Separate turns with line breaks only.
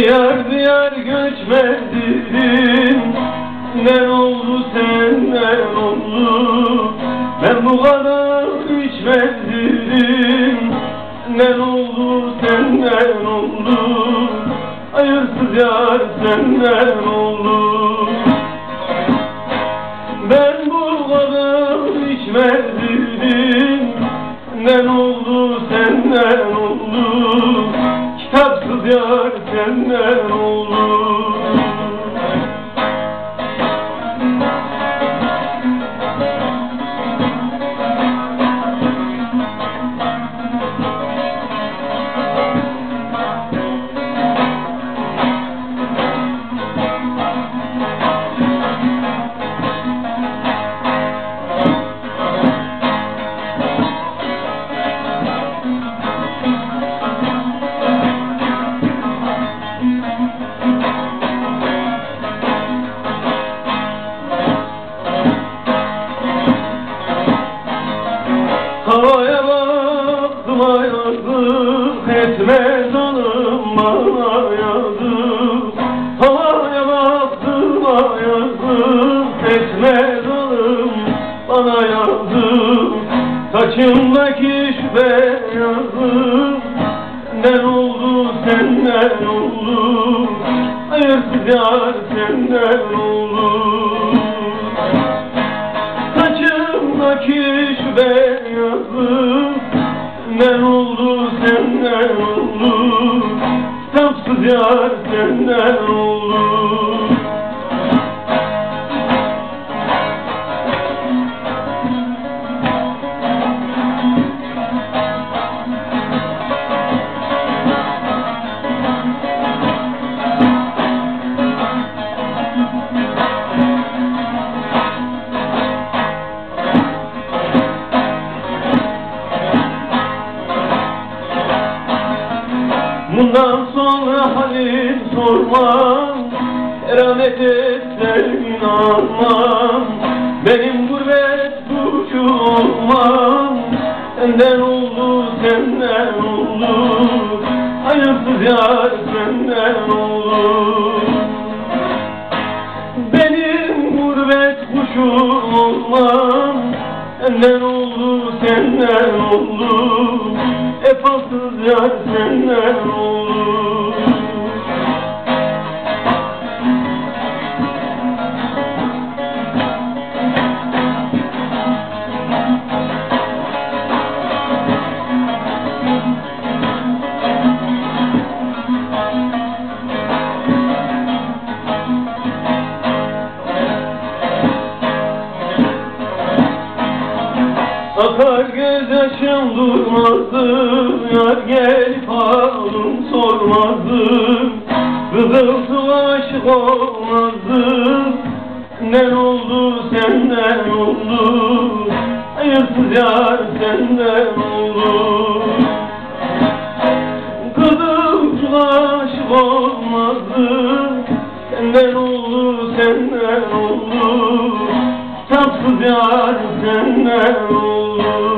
Diyar diyar göçmezdim Ne oldu senden oldu Ben bu kadar içmezdim Ne oldu senden oldu Hayırsız yar senden oldu Ben bu kadar içmezdim Ne oldu etmez hanım bana yazık. Havaya baktım yazık. Etmez hanım bana yazık. Saçımdaki şüphe yazık. Ne oldu senden oldu? Hayırsız yar senden oldu. Saçımdaki şu beyazı yar senden oldu Bundan sonra halin sormam Keramet etsen inanmam. Benim gurbet suçu olmam Senden oldu senden oldu Hayırsız yar senden oldu Benim gurbet kuşu olmam Senden oldu senden oldu Efasız yar senden oldu göz yaşım durmazdı Yar gelip halım sormazdı Kızılsı aşık olmazdı Ne oldu senden oldu? Hayırsız yar senden oldu. Kızılsı aşık olmazdı Senden oldu senden oldu? Tapsız yar senden oldu